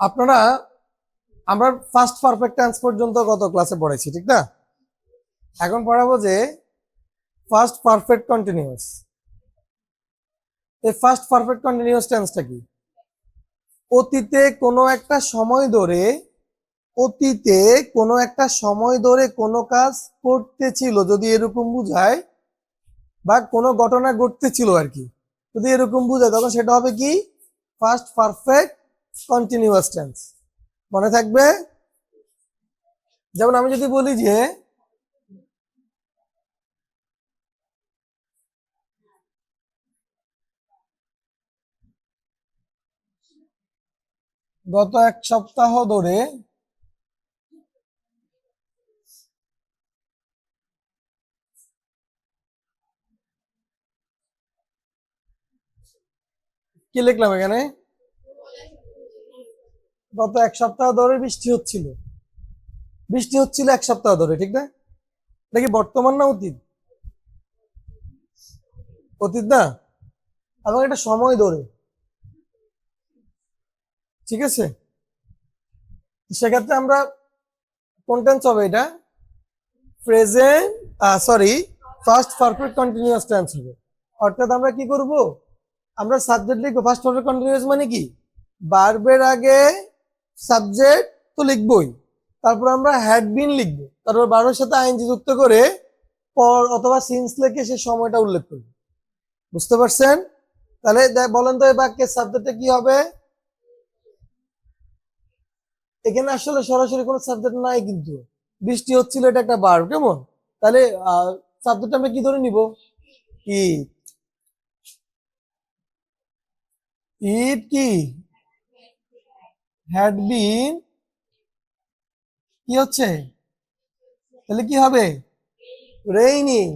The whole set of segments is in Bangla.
আপনারা, আমরা ফার্স্ট পারফেক্ট টেন্স পর্যন্ত গত ক্লাসে পড়েছি ঠিক না? এখন পড়াবো যে ফার্স্ট পারফেক্ট কন্টিনিউয়াস এই ফার্স্ট পারফেক্ট কন্টিনিউয়াস টেন্সটা কি? অতীতে কোনো একটা সময় ধরে, অতীতে কোনো একটা সময় ধরে কোনো কাজ করতেছিল যদি এরকম বুঝায়, বা কোনো ঘটনা ঘটতেছিল আর কি। যদি এরকম বুঝায়, তখন সেটা হবে কি? ফার্স্ট পারফেক্ট কন্টিনিউয়াস টেন্স মনে থাকবে? যেমন আমি যদি বলি যে, গত এক সপ্তাহ ধরে কি লিখলাম এখানে? গত এক সপ্তাহ ধরে বৃষ্টি হচ্ছিল। বৃষ্টি হচ্ছিল এক সপ্তাহ ধরে, ঠিক না? এটা কি বর্তমান না অতীত? অতীত না? এবং এটা সময় ধরে। ঠিক আছে? সেক্ষেত্রে আমরা কোন হবে এটা? Present sorry past perfect continuous tense হবে। অর্থাৎ আমরা কি করব? আমরা সাবজেক্ট লিখব ফার্স্ট পারফেক্ট কন্টিনিউয়াস মানে কি? বার্বের আগে সাবজেক্ট তো লিখবই। তারপর আমরা হ্যাড বিন লিখব। তারপর বারোর সাথে আইনজি যুক্ত করে পর অথবা সিন্স লিখে সে সময়টা উল্লেখ করব। বুঝতে পারছেন? তাহলে বলেন তো এই বাক্যের সাবজেক্টে কি হবে? এখানে আসলে সরাসরি কোনো সাবজেক্ট নাই কিন্তু। বৃষ্টি হচ্ছিল, এটা একটা বার কেমন? তাহলে সাবজেক্ট আমরা কি ধরে নিব? ইট ইট কি? হ্যাড বিন কি হচ্ছে? তাহলে কি হবে? রেইনিং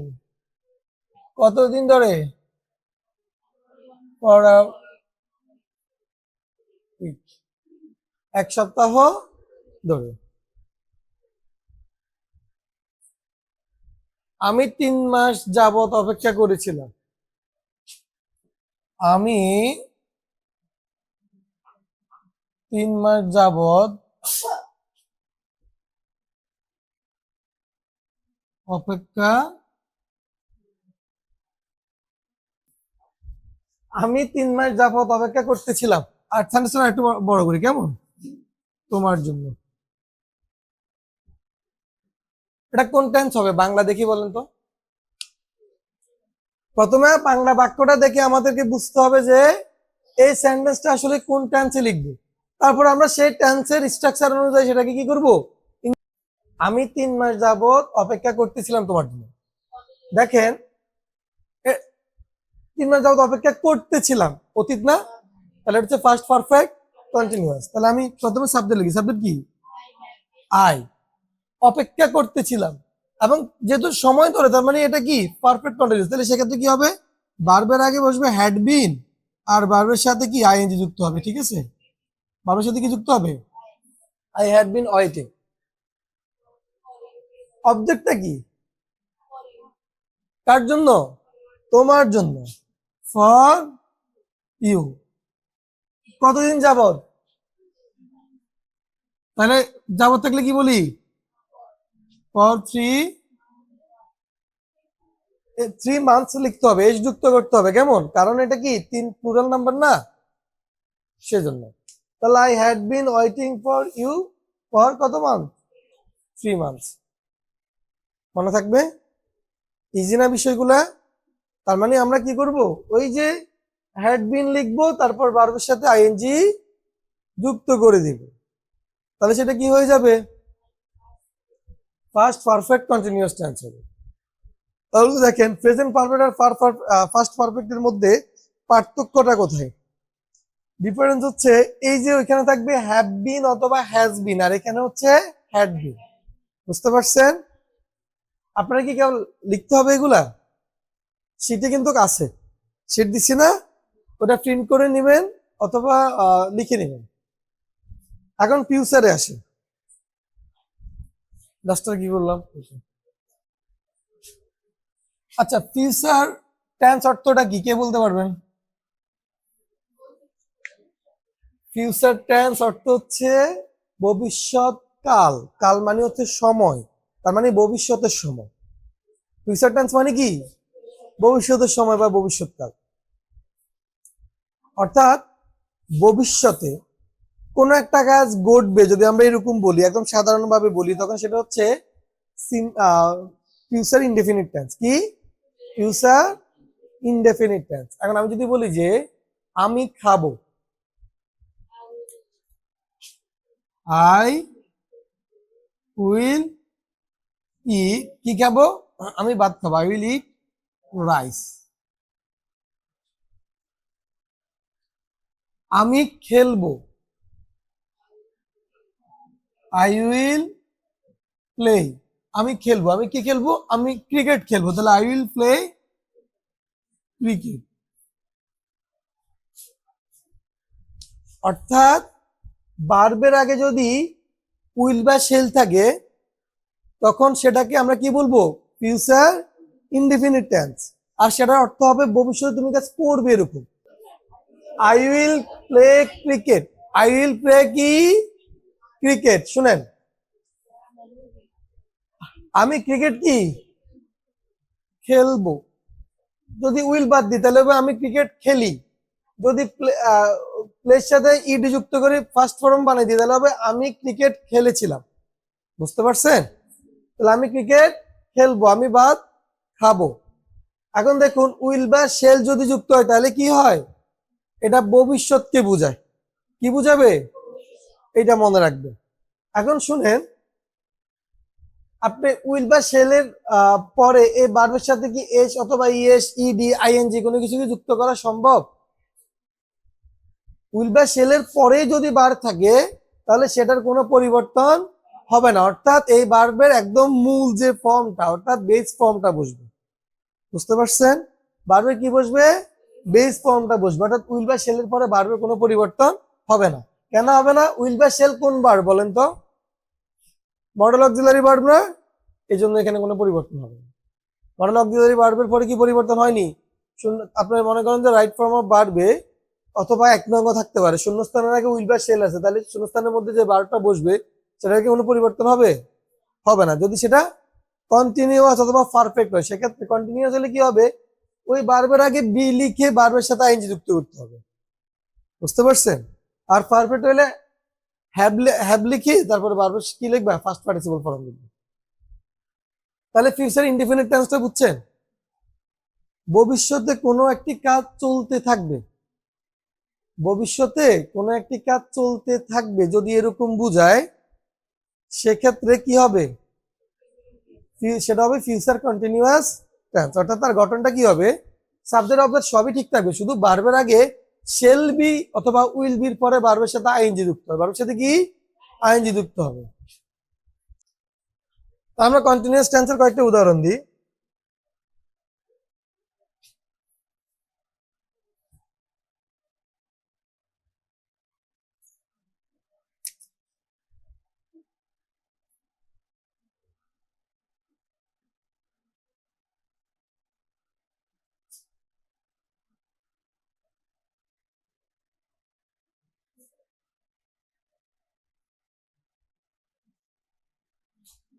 কতদিন ধরে? এক সপ্তাহ ধরে। আমি তিন মাস যাবত অপেক্ষা করেছিলাম। আমি তিন মাস যাবত অপেক্ষা আমি তিন মাস যাবৎ অপেক্ষা করতেছিলাম। আর থান্ডারস্টোন একটু বড় করি, কেমন? তোমার জন্য। এটা কোন টেন্স হবে? বাংলা দেখি বলেন তো। প্রথমে বাংলা বাক্যটা দেখে আমাদেরকে বুঝতে হবে যে এই সেন্টেন্সটা আসলে কোন টেন্সে লিখব। তারপর আমরা সেই টেন্সের স্ট্রাকচার অনুযায়ী সেটাকে কি করব? আমি তিন মাস যাবত অপেক্ষা করতেছিলাম তোমার জন্য। দেখেন তিন মাস যাবত অপেক্ষা করতেছিলাম। অতীত না? তাহলে হচ্ছে ফার্স্ট পারফেক্ট কন্টিনিউয়াস তাহলে আমি প্রথমে সাবজেক্ট লিখি। সাবজেক্ট কি? আই অপেক্ষা করতেছিলাম। এবং যেহেতু সময় ধরে, তার মানে এটা কি? পারফেক্ট কন্টিনিউয়াস তাহলে সেক্ষেত্রে কি হবে? বারবার আগে বসবে হ্যাড বিন আর বারবার সাথে কি? আইএনজি যুক্ত হবে, ঠিক আছে? বারবার সাথে কি যুক্ত হবে? আই হ্যাড বিন ওয়েটিং অবজেক্টটা কি? কার জন্য? তোমার জন্য। ফর ইউ কতদিন যাবত তাহলে যাবত থাকলে কি বলি? ফর থ্রি থ্রি মান্থস লিখতে হবে এজ যুক্ত করতে হবে। কেমন? কারণ এটা কি তিন প্লুরাল নাম্বার না? সেজন্য। তাহলে I had been waiting for you for কত মান্থ থ্রি মান্থস মনে থাকবে? ইজি না বিষয়গুলা? তার মানে আমরা কি করব? ওই যে হ্যাড বিন লিখব, তারপর বারবার সাথে আইএনজি যুক্ত করে দিব। তাহলে সেটা কি হয়ে যাবে? ফার্স্ট পারফেক্ট কন্টিনিউয়াস টেন্স হবে। তাহলে দেখেন প্রেজেন্ট পারফেক্ট আর ফার্স্ট পারফেক্টের মধ্যে পার্থক্যটা কোথায়? ডিফারেন্স হচ্ছে এই যে ওইখানে থাকবে হ্যাভ বিন অথবা হ্যাজ বিন আর এখানে হচ্ছে হ্যাড বিন বুঝতে পারছেন? আপনারা কি কেবল লিখতে হবে এগুলা? শীটে কিন্তু আছে। শীট দিচ্ছি না? ওটা প্রিন্ট করে নেবেন অথবা লিখে নেবেন। এখন ফিউচারে আসে। লাস্টার কি বললাম? আচ্ছা ফিউচার টেন্স অর্থটা কি? কে বলতে পারবেন? ফিউচার টেন্স অর্থ হচ্ছে ভবিষ্যৎ কাল। কাল মানে হচ্ছে সময়, তার মানে ভবিষ্যতের সময়। ফিউচার টেন্স মানে কি? ভবিষ্যতের সময় বা ভবিষ্যৎকাল অর্থাৎ ভবিষ্যতে কোনো একটা কাজ ঘটবে, যদি আমরা এরকম বলি, একদম সাধারণভাবে বলি, তখন সেটা হচ্ছে ফিউচার ইনডেফিনিট টেন্স কি? ফিউচার ইনডেফিনিট টেন্স এখন আমি যদি বলি যে, আমি খাব আই উইল ই কি খাব? আমি ভাত খাব। আই উইল ইট রাইস আমি খেলব। আই উইল প্লে আমি খেলব। আমি কি খেলব? আমি ক্রিকেট খেলব। তাহলে আই উইল প্লে ক্রিকেট অর্থাৎ বার্বের আগে যদি উইল বা শেল থাকে, তখন সেটাকে আমরা কি বলব? Future indefinite tense. আর সেটার অর্থ হবে ভবিষ্যতে তুমি কাজ করবে এরকম। I will play cricket. I will play কি? ক্রিকেট। শুনেন। আমি ক্রিকেট কি? খেলব। যদি উইল বাদ দিই, তাহলে আমি ক্রিকেট খেলি। যদি প্লের সাথে ইডি যুক্ত করে ফার্স্ট ফর্ম বানিয়ে দিই, তাহলে হবে আমি ক্রিকেট খেলেছিলাম। বুঝতে পারছেন? তাহলে আমি ক্রিকেট খেলব, আমি ভাত খাব। এখন দেখুন, উইল বা শেল যদি যুক্ত হয়, তাহলে কি হয়? এটা ভবিষ্যৎকে বোঝায়। কি বুঝাবে? এটা মনে রাখবে। এখন শুনেন, আপনি উইল বা শেলের পরে এই বার্বের সাথে কি এস অথবা ইএস, ইডি, আইএনজি কোনো কিছু যুক্ত করা সম্ভব? উইল বা পরে যদি বার থাকে, তাহলে সেটার কোনো পরিবর্তন হবে না। অর্থাৎ এই বার্বের একদম মূল যে ফর্মটা, অর্থাৎ বেস ফর্মটা বসবে। বুঝতে পারছেন? বার্বের কি বসবে? বেস ফর্মটা বসবে। অর্থাৎ উইল বা পরে বার্বের কোনো পরিবর্তন হবে না। কেন হবে না? উইল বা কোন বার বলেন তো? মডেল অক্সিলারি ভার্ব না? এই জন্য এখানে কোনো পরিবর্তন হবে না। মডেল অক্সিলারি ভার্বের পরে কি পরিবর্তন হয়নি? আপনারা মনে করেন যে রাইট ফর্ম অফ ভার্বে অথবা এক নঙ্গ থাকতে পারে। শূন্যস্থানের আগে উইল বা আছে, তাহলে শূন্যস্থানের মধ্যে যে ভার্বটা বসবে, সেটার কি কোনো পরিবর্তন হবে? হবে না। যদি সেটা কন্টিনিউয়াস অথবা পারফেক্ট হয়, সেক্ষেত্রে কন্টিনিউয়াস হলে কি হবে? ওই বারবার আগে বি লিখে বারবার সাথে আইনজি যুক্ত করতে হবে। বুঝতে পারছেন? আর পারফেক্ট হলে হ্যাব লিখে তারপরে বারবার কি লিখবে? ফার্স্ট পার্টিসিপল ফর্ম লিখবে। তাহলে ফিউচার ইনডিফিনিট টেন্সটা বুঝছেন? ভবিষ্যতে কোনো একটি কাজ চলতে থাকবে। ভবিষ্যতে কোনো একটি কাজ চলতে থাকবে যদি এরকম বুঝায়, সেক্ষেত্রে কি হবে? সেটা হবে ফিউচার কন্টিনিউয়াস টেন্স অর্থাৎ তার গঠনটা কি হবে? সাবজেক্ট অবজেক্ট সবই ঠিক থাকবে, শুধু বারবার আগে শেল বি অথবা উইল বির পরে বারবার সাথে আইএনজি যুক্ত হবে। বারবার সাথে কি? আইএনজি যুক্ত হবে। আমরা কন্টিনিউয়াস টেন্সের কয়েকটা উদাহরণ দিই।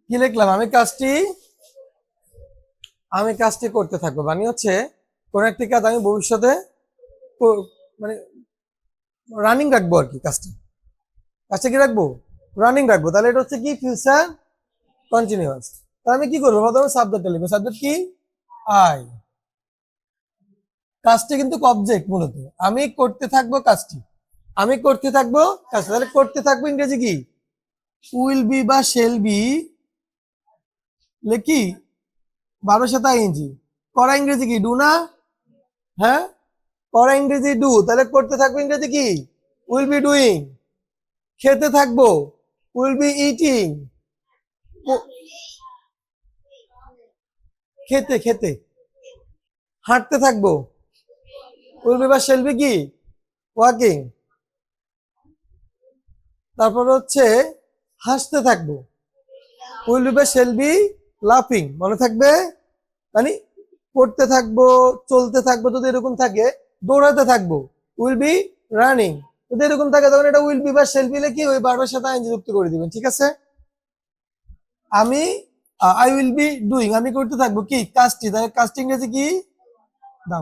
কি লিখলাম? আমি কাজটি আমি কাজটি করতে থাকব। মানে হচ্ছে, কোন একটি কাজ আমি ভবিষ্যতে মানে রানিং রাখব আর কি কাজটা। কাজটা কি রাখব? রানিং রাখব। তাহলে এটা হচ্ছে কি? ফিউচার কন্টিনিউয়াস তাহলে আমি কি করব? প্রথমে সাবজেক্টটা লিখব। সাবজেক্ট কি? আই কাজটি কিন্তু অবজেক্ট মূলত। আমি করতে থাকব কাজটি। আমি করতে থাকব কাজটা। তাহলে করতে থাকব ইংরেজি কি? উইল বি বা শেল বি লেখি বারোর সাথে আইএনজি করা ইংরেজি কি? ডু না? হ্যাঁ? করা ইংরেজি ডু। তাহলে করতে থাকব ইংরেজি কি? Will be doing. খেতে থাকব। Will be eating. খেতে খেতে। হাঁটতে থাকব। উইল বি বা শেলবি কি? ওয়াকিং। তারপর হচ্ছে হাসতে থাকব। উইল বি বা শেলবি লাফিং মনে থাকবে? মানে পড়তে থাকব, চলতে থাকব, যদি এরকম থাকে, দৌড়াতে থাকব উইল বি রানিং যদি এরকম থাকে, তখন এটা উইল বি বা বিলে কি ওই বারবার সাথে আইন যুক্ত করে দিবেন, ঠিক আছে? আমি আই উইল বি ডুইং আমি করতে থাকব কি? কাজটি তাহলে কাজটি ইংরেজি কি? দা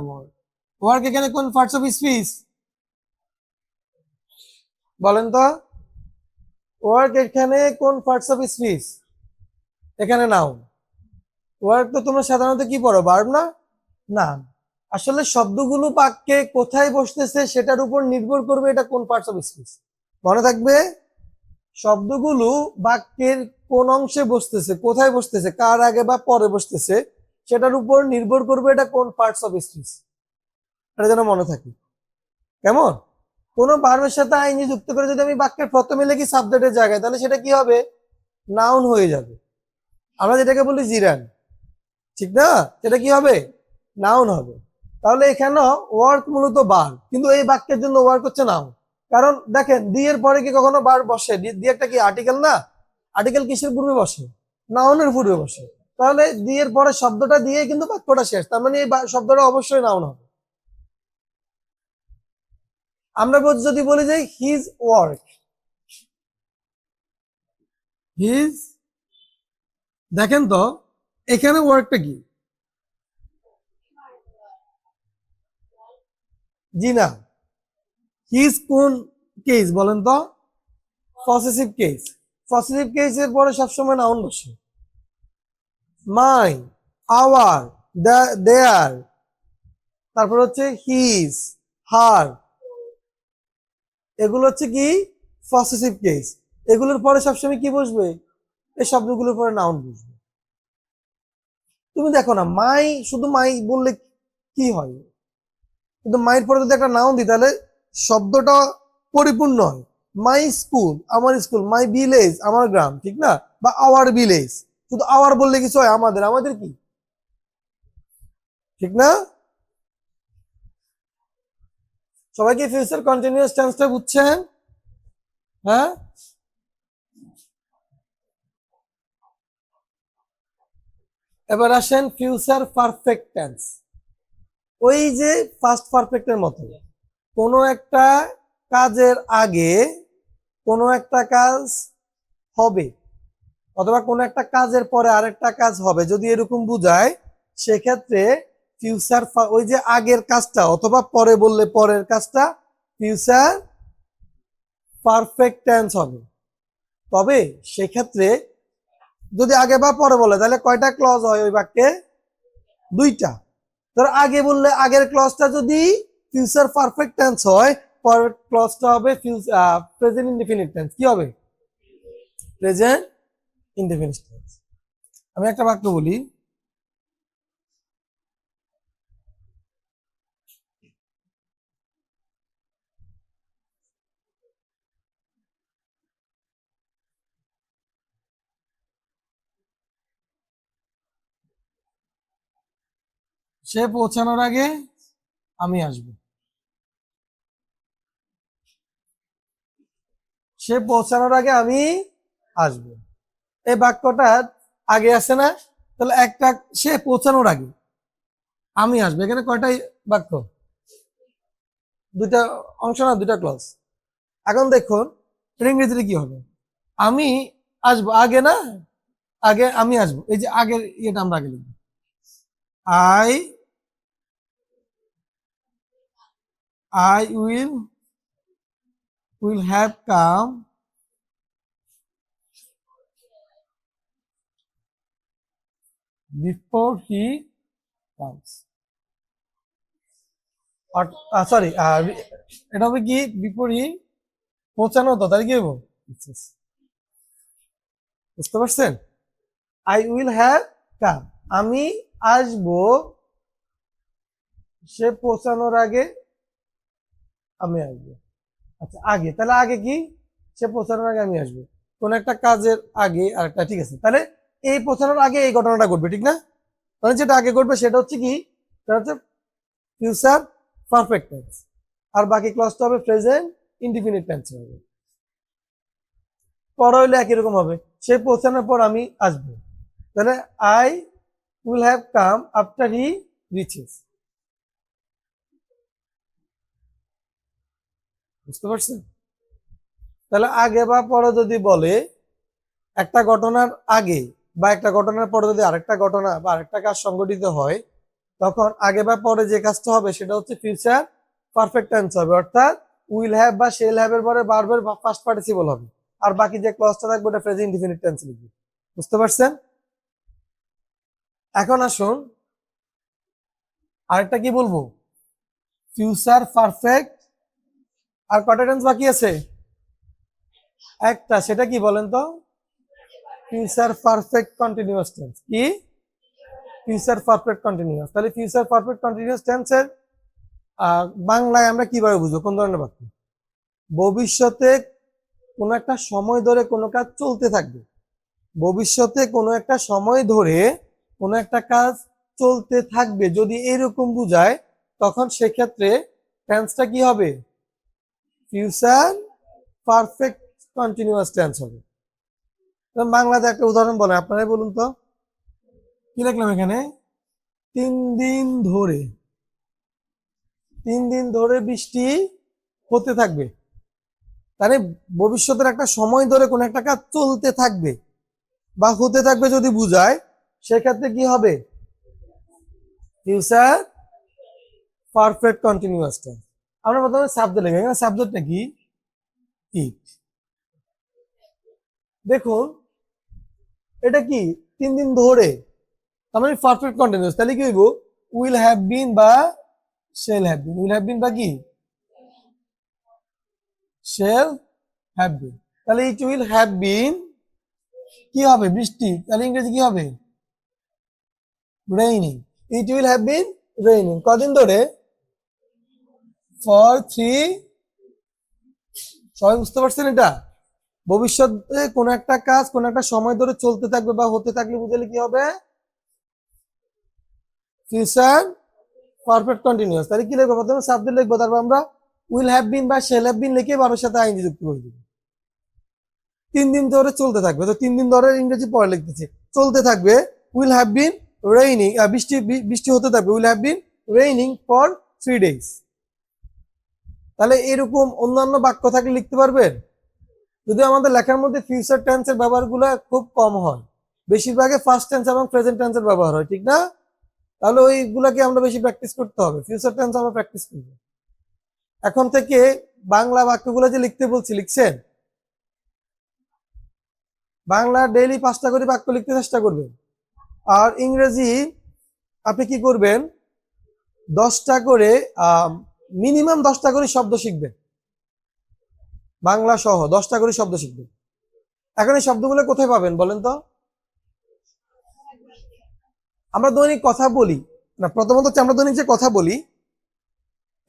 ওয়ার্ক এখানে কোন পার্টস অফ স্পিচ বলেন তো। ওয়ার্ক এখানে কোন পার্টস অফ স্পিচ এখানে নাও ওয়ার্ক তো তোমরা সাধারণত কি পড়ো, ভার্ব না? না। আসলে শব্দগুলো বাক্যে কোথায় বসতেছে সেটার উপর নির্ভর করবে এটা কোন পার্টস অফ স্পিচ মনে থাকবে? শব্দগুলো বাক্যের কোন অংশে বসতেছে, কোথায় বসতেছে, কার আগে বা পরে বসতেছে, সেটার উপর নির্ভর করবে এটা কোন পার্টস অফ স্পিচ এটা যেন মনে থাকে। কেমন? কোন ভার্বের সাথে আইনি যুক্ত করে যদি আমি বাক্যের প্রথমে লিখি সাবজেক্টের জায়গায়, তাহলে সেটা কি হবে? নাউন হয়ে যাবে। আমরা যেটাকে বলি জিরান ঠিক না? সেটা কি হবে? নাউন হবে। তাহলে এখানে ওয়ার্ক মূলত বার কিন্তু এই বাক্যের জন্য ওয়ার্ক হচ্ছে নাউন কারণ দেখেন দি এর পরে কি কখনো বার বসে? দি একটা কি আর্টিকেল না? আর্টিকেল কিসের পূর্বে বসে? নাউনের পূর্বে বসে। তাহলে দি এর পরে শব্দটা দিয়ে কিন্তু বাক্যটা শেষ। তার মানে এই শব্দটা অবশ্যই নাউন হবে। আমরা যদি বলি যে হিজ ওয়ার্ক হিজ দেখেন তো এখানে ওয়ার্কটা কি? জি না। হিজ কোন কেস বলেন তো? পসেসিভ কেস পসেসিভ কেসের পরে সবসময় নাউন বসে। মাই আওয়ার দেয়ার তারপর হচ্ছে হিজ হার এগুলো হচ্ছে কি? পসেসিভ কেস এগুলোর পরে সবসময় কি বসবে? এই শব্দগুলোর পরে নাউন বসবে। তুমি দেখো না, মাই, শুধু মাই বললে কি হয়? কিন্তু মাইয়ের পরে যদি একটা নাউন দিই, তাহলে শব্দটা পরিপূর্ণ হয়। মাই স্কুল, আমার স্কুল, মাই ভিলেজ, আমার গ্রাম, ঠিক না? বা আওয়ার ভিলেজ। শুধু আওয়ার বললে কিছু হয়? আমাদের আমাদের কি? ঠিক না? সবাইকে ফিউচার কন্টিনিউয়াস টেন্সটা বুঝছেন? হ্যাঁ? এবার আসেন ফিউচার পারফেক্ট টেন্স ওই যে ফার্স্ট পারফেক্টের মতো। কোনো একটা কাজের আগে কোনো একটা কাজ হবে অথবা কোনো একটা কাজের পরে আরেকটা কাজ হবে। যদি এরকম বুঝায়, সেক্ষেত্রে ফিউচার ওই যে আগের কাজটা অথবা পরে বললে পরের কাজটা ফিউচার পারফেক্ট টেন্স হবে। তবে সেক্ষেত্রে যদি আগে বা পরে বলে, তাহলে কয়টা ক্লজ হয় ওই বাক্যে? দুইটা। ধর আগে বললে আগের ক্লজটা যদি ফিউচার পারফেক্ট টেন্স হয়, পরের ক্লজটা হবে প্রেজেন্ট ইনডিফিনিট টেন্স কি হবে? প্রেজেন্ট ইনডিফিনিট টেন্স আমি একটা বাক্য বলি। সে পৌঁছানোর আগে আমি আসব। সে পৌঁছানোর আগে আমি আসব। এই বাক্যটা আগে আছে না? তাহলে একটা সে পৌঁছানোর আগে আমি আসব। এখানে কয়টাই বাক্য? দুইটা অংশ না, দুইটা ক্লজ এখন দেখুন ইংরেজিতে কি হবে? আমি আসব। আগে না? আগে আমি আসব। এই যে আগের ইয়েটা আমরা আগে লিখব। I I will will have come. Before he comes. Sorry এটা হবে কি? বিফোর হি পৌঁছানো তো তাই কি হব বুঝতে পারছেন? আই উইল হ্যাভ কাম আমি আসব সে পৌঁছানোর আগে আমি আসব। আচ্ছা আগে, তাহলে আগে কি? সে পৌঁছানোর আগে আমি আসব। কোন একটা কাজের আগে আর একটা ঠিক আছে। তাহলে এই পৌঁছানোর আগে এই ঘটনাটা ঘটবে, ঠিক না? তাহলে যেটা আগে ঘটবে সেটা হচ্ছে কি? সেটা হচ্ছে ফিউচার পারফেক্ট টেন্স আর বাকি ক্লাসটা হবে প্রেজেন্ট ইনডিফিনিট টেন্স হবে। পর হইলে একই রকম হবে। সে পৌঁছানোর পর আমি আসব। তাহলে I will have come after he reaches বুঝতে পারছেন? তাহলে আগে বা পরে যদি বলে, একটা ঘটনার আগে বা একটা ঘটনার পরে যদি আরেকটা ঘটনা বা আরেকটা কাজ সংগঠিত হয়, তখন আগে বা পরে যে কাজটা হবে সেটা হচ্ছে ফিউচার পারফেক্ট টেন্স হবে। অর্থাৎ উইল হ্যাভ বা শেল হ্যাভ এর পরে বারবার ফার্স্ট পার্টিসিপল হবে। আর বাকি যে ক্লজটা থাকবে ওটা প্রেজেন্ট ইনডিফিনিট টেন্স লিখবে। বুঝতে পারছেন? এখন আসুন, আরেকটা কি বলব? ফিউচার পারফেক্ট আর কটা টেন্স বাকি আছে? একটা, সেটা কি বলেন তো? ফিউচার পারফেক্ট কন্টিনিউয়াস টেন্স কি? ফিউচার পারফেক্ট কন্টিনিউয়াস তাহলে ফিউচার পারফেক্ট কন্টিনিউয়াস টেন্সের বাংলায় আমরা কীভাবে বুঝব? কোন ধরনের বাক্য? ভবিষ্যতে কোনো একটা সময় ধরে কোনো কাজ চলতে থাকবে। ভবিষ্যতে কোনো একটা সময় ধরে কোনো একটা কাজ চলতে থাকবে। যদি এরকম বুঝায়, তখন সেক্ষেত্রে টেন্সটা কি হবে? ফিউচার পারফেক্ট কন্টিনিউয়াস টেন্স হবে। বাংলাতে একটা উদাহরণ বলেন, আপনারাই বলুন তো। কি লিখলাম এখানে? তিন দিন ধরে, তিন দিন ধরে বৃষ্টি হতে থাকবে। তাহলে ভবিষ্যতের একটা সময় ধরে কোন একটা কাজ চলতে থাকবে বা হতে থাকবে যদি বুঝায়, সেক্ষেত্রে কি হবে? ফিউচার পারফেক্ট কন্টিনিউয়াস টেন্স আমরা প্রথমে সাবজেক্ট লিখি। এখানে সাবজেক্টটা কি? ইট দেখুন, এটা কি? তিন দিন ধরে। তার মানে পারফেক্ট কন্টিনিউয়াস তাহলে কি হইব? উইল হ্যাভ বিন বা shall have been will have been বা কি? শেল হ্যাভ বিন তাহলে ইট উইল হ্যাভ বিন কি হবে? বৃষ্টি। তাহলে ইংরেজি কি হবে? Raining it will have been raining কদিন ধরে? ফর থ্রি সবাই বুঝতে পারছেন এটা? ভবিষ্যতে কোন একটা কাজ, কোন একটা সময় ধরে চলতে থাকবে বা হতে থাকলে বুঝলে কি হবে? ফিউচার পারফেক্ট কন্টিনিউয়াস তাহলে কি লিখব? প্রথমে সাবজেক্ট লিখব, তারপর আমরা উইল হ্যাভ বিন বা শেল হ্যাভ বিন লিখে বারোর সাথে আইনি যুক্ত করে দিব। তিন দিন ধরে চলতে থাকবে। তো তিন দিন ধরে ইংরেজি পরে লিখতেছে। চলতে থাকবে উইল হ্যাভ বিন রেইনিং বৃষ্টি বৃষ্টি হতে থাকবে। Will have been raining for three days তাহলে এরকম অন্যান্য বাক্য থাকলে লিখতে পারবেন? যদি আমাদের লেখার মধ্যে ফিউচার টেন্সের ব্যবহারগুলো খুব কম হয়, বেশিরভাগে ফার্স্ট টেন্স এবং প্রেজেন্ট টেন্সের ব্যবহার হয়, ঠিক না? তাহলে ওইগুলাকে আমরা বেশি প্র্যাকটিস করতে হবে। ফিউচার টেন্স আমরা প্র্যাকটিস করব। এখন থেকে বাংলা বাক্যগুলো যে লিখতে বলছি, লিখছেন? বাংলা ডেইলি পাঁচটা করে বাক্য লিখতে চেষ্টা করবেন। আর ইংরেজি আপনি কি করবেন? দশটা করে মিনিমাম দশটা করে শব্দ শিখবেন বাংলা সহ দশটা করে শব্দ শিখবে। এখন এই শব্দগুলো কোথায় পাবেন বলেন তো? আমরা দৈনিক কথা বলি। না, প্রথমত হচ্ছে আমরা দৈনিক যে কথা বলি,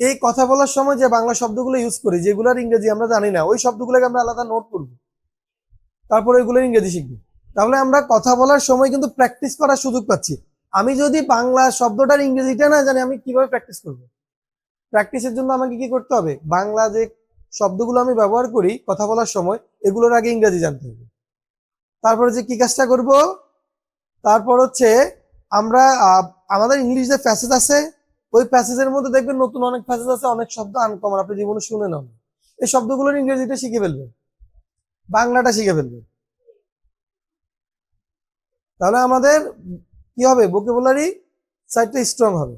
এই কথা বলার সময় যে বাংলা শব্দগুলো ইউজ করি যেগুলোর ইংরেজি আমরা জানি না, ওই শব্দগুলোকে আমরা আলাদা নোট করব। তারপরে ওইগুলো ইংরেজি শিখব। তাহলে আমরা কথা বলার সময় কিন্তু প্র্যাকটিস করার সুযোগ পাচ্ছি। আমি যদি বাংলা শব্দটার ইংরেজিটা না জানি, আমি কীভাবে প্র্যাকটিস করব? প্র্যাকটিসের জন্য আমাকে কি করতে হবে? বাংলা যে শব্দগুলো আমি ব্যবহার করি কথা বলার সময়, এগুলোর আগে ইংরেজি জানতে হবে। তারপরে যে কি কাজটা করব? তারপর হচ্ছে আমরা আমাদের ইংলিশ যে প্যাসেজ আছে, ওই প্যাসেজের মধ্যে দেখবেন নতুন অনেক প্যাসেজ আছে, অনেক শব্দ আনকমন আপনি জীবনে শুনে নেন। এই শব্দগুলোর ইংরেজিটা শিখে ফেলবেন। বাংলাটা শিখে ফেলবেন। তাহলে আমাদের কি হবে? ভোকেবুলারি সাইডটা স্ট্রং হবে।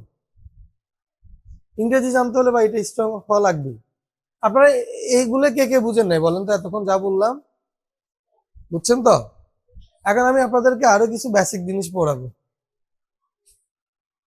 ইংরেজি জানতে হলে বা এটা স্ট্রং হওয়া লাগবে। আপনারা এইগুলো কে কে বুঝেন নাই? বলেন তো, এতক্ষণ যা বললাম। বুঝছেন তো? এখন আমি আপনাদেরকে আরও কিছু বেসিক জিনিস পড়াবো।